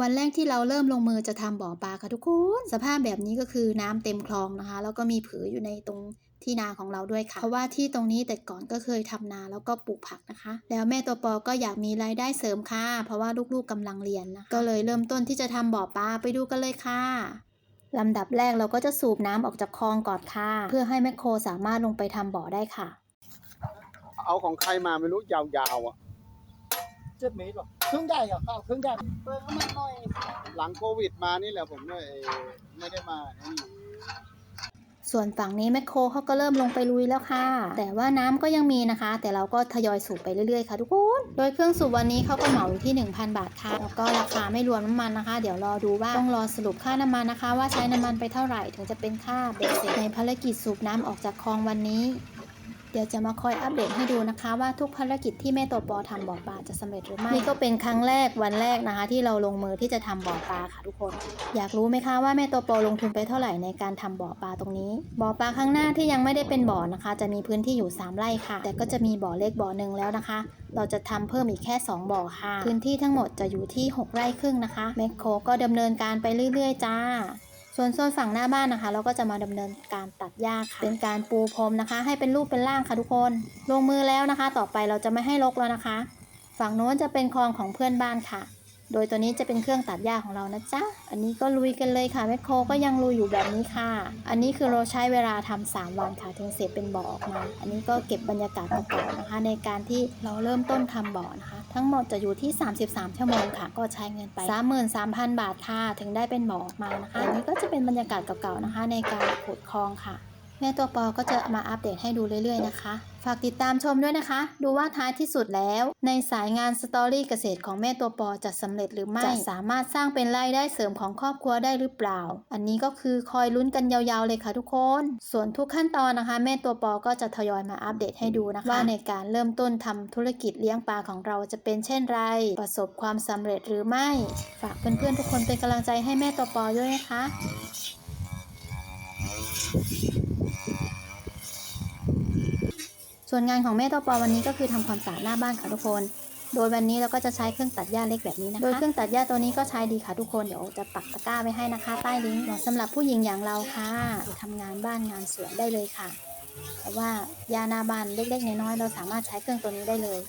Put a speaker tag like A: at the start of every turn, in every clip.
A: วันแรกที่เราเริ่มลงมือจะทำบ่อปลาค่ะทุกคน สภาพแบบนี้ก็คือน้ำเต็มคลองนะคะ แล้วก็มีผืออยู่ในตรงที่นาของเราด้วยค่ะ เพราะว่าที่ตรงนี้แต่ก่อนก็เคยทำนาแล้วก็ปลูกผักนะคะ แล้วแม่ตัวปอก็อยากมีรายได้เสริมค่ะ เพราะว่าลูกๆกำลังเรียนนะคะก็เลยเริ่มต้นที่จะทำบ่อปลาไปดูกันเลยค่ะลำดับแรกเราก็จะสูบน้ำออกจากคลองก่อนค่ะ เพื่อให้แมคโครสามารถลงไปทำบ่อได้ค่ะ
B: เอาของใครมาไม่รู้ยาวๆอะ
C: เจ็ดเมตรหรอครึ่งได้เหรอข้าวครึ่งได้เปิดก็มันหน่อย
B: หลังโควิดมานี่แหละผมเนี่ยเอ่อไม่ได้มาไอ้นี่
A: ส่วนฝั่งนี้แมคโครเขาก็เริ่มลงไปลุยแล้วค่ะ แต่ว่าน้ำก็ยังมีนะคะ แต่เราก็ทยอยสูบไปเรื่อยๆค่ะทุกคน โดยเครื่องสูบวันนี้เขาก็เหมาอยู่ที่ 1,000 บาทค่ะ แล้วก็ราคาไม่รวมน้ำมันนะคะ เดี๋ยวรอดูว่าต้องรอสรุปค่าน้ำมันนะคะ ว่าใช้น้ำมันไปเท่าไหร่ถึงจะเป็นค่าเบ็ดเสร็จในภารกิจสูบน้ำออกจากคลองวันนี้ เดี๋ยวจะมาคอยอัปเดตให้ดูนะคะว่าทุกภารกิจที่แม่ตัวปอทำบ่อปลาจะสำเร็จหรือไม่ นี่ก็เป็นครั้งแรกวันแรกนะคะ ที่เราลงมือที่จะทำบ่อปลาค่ะทุกคน อยากรู้ไหมคะว่าแม่ตัวปอลงทุนไปเท่าไหร่ในการทำบ่อปลาตรงนี้ บ่อปลาข้างหน้าที่ยังไม่ได้เป็นบ่อนะคะ จะมีพื้นที่อยู่ 3ไร่ค่ะ แต่ก็จะมีบ่อเล็กบ่อหนึ่งแล้วนะคะ เราจะทำเพิ่มอีกแค่ 2 บ่อค่ะ พื้นที่ทั้งหมดจะอยู่ที่ 6 ไร่ครึ่งนะคะแมคโครก็ดำเนินการไปเรื่อย ๆ จ้า ส่วนโซนฝั่งหน้าบ้านนะคะ เราก็จะมาดำเนินการตัดหญ้าค่ะเป็นการปูพรมนะคะ ให้เป็นรูปเป็นร่างค่ะทุกคน ลงมือแล้วนะคะ ต่อไปเราจะไม่ให้รกแล้วนะคะ ฝั่งโน้นจะเป็นคลองของเพื่อนบ้านค่ะ โดยตัวนี้จะเป็นเครื่องตัดหญ้าของเรานะจ๊ะ อันนี้ก็ลุยกันเลยค่ะแมคโครก็ยังลุยอยู่แบบนี้ค่ะ อันนี้คือเราใช้เวลาทำ3วันค่ะถึงเสร็จเป็นบ่อออกมา อันนี้ก็เก็บบรรยากาศเก่าๆนะคะ ในการที่เราเริ่มต้นทำบ่อนะคะ ทั้งหมดจะอยู่ที่ 33 ชั่วโมงค่ะ ก็ใช้เงินไป 33,000 บาทค่ะถึงได้เป็นบ่อออกมานะคะ อันนี้ก็จะเป็นบรรยากาศเก่าๆนะคะ ในการขุดคลองค่ะ แม่ตัวปอก็จะมาอัปเดตให้ดูเรื่อยๆนะคะ ฝากติดตามชมด้วยนะคะ ดูว่าท้ายที่สุดแล้ว ในสายงานสตอรี่เกษตรของแม่ตัวปอจะสำเร็จหรือไม่จะสามารถสร้างเป็นรายได้เสริมของครอบครัวได้หรือเปล่า อันนี้ก็คือคอยลุ้นกันยาวๆเลยค่ะทุกคน ส่วนทุกขั้นตอนนะคะ แม่ตัวปอก็จะทยอยมาอัปเดตให้ดูนะคะว่าในการเริ่มต้นทำธุรกิจเลี้ยงปลาของเราจะเป็นเช่นไร ประสบความสำเร็จหรือไม่ ฝากเพื่อนๆทุกคนเป็นกำลังใจให้แม่ตัวปอด้วยนะคะ ส่วนงานของแม่ตัวปอวันนี้ก็คือทำความสะอาดหน้าบ้านค่ะทุกคน โดยวันนี้เราก็จะใช้เครื่องตัดหญ้าเล็กแบบนี้นะคะ โดยเครื่องตัดหญ้าตัวนี้ก็ใช้ดีค่ะทุกคน เดี๋ยวจะปักตะกร้าไว้ให้นะคะ ใต้ลิงก์เหมาะสำหรับผู้หญิงอย่างเราค่ะทำงานบ้านงานสวนได้เลยค่ะ เพราะว่าหญ้าหน้าบ้านเล็กๆน้อยๆเราสามารถใช้เครื่องตัวนี้ได้เลย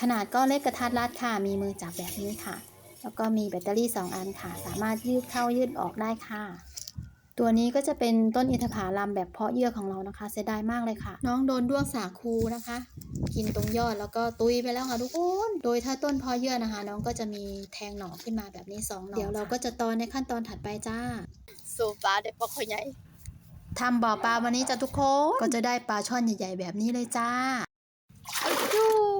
A: ขนาดก็เล็กกระทัดรัดค่ะ มีมือจับแบบนี้ค่ะ แล้วก็มีแบตเตอรี่ 2 อันค่ะ สามารถยืดเข้ายืดออกได้ค่ะ ตัวนี้ก็จะเป็นต้นอินทผลัมแบบเพาะเยื่อของเรานะคะ เสียดายมากเลยค่ะ น้องโดนด้วงสาคูนะคะ กินตรงยอดแล้วก็ตุยไปแล้วค่ะทุกคน โดยถ้าต้นเพาะเยื่อนะคะ น้องก็จะมีแทงหน่อขึ้นมาแบบนี้สองหน่อ เดี๋ยวเราก็จะตอนในขั้นตอนถัดไปจ้า
C: โซฟาเด็กพอคอยใหญ่
A: ทำบ่อปลาวันนี้จะทุกคน ก็จะได้ปลาช่อนใหญ่ๆแบบนี้เลยจ้า
C: โอ้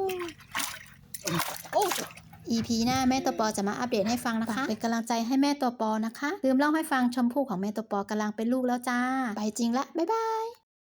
A: EP หน้าแม่ตัวปอจะมาอัปเดตให้ฟังนะคะ เป็นกำลังใจให้แม่ตัวปอนะคะ ลืมเล่าให้ฟังชมพู่ของแม่ตัวปอกำลังเป็นลูกแล้วจ้า ไปจริงละ บ๊ายบาย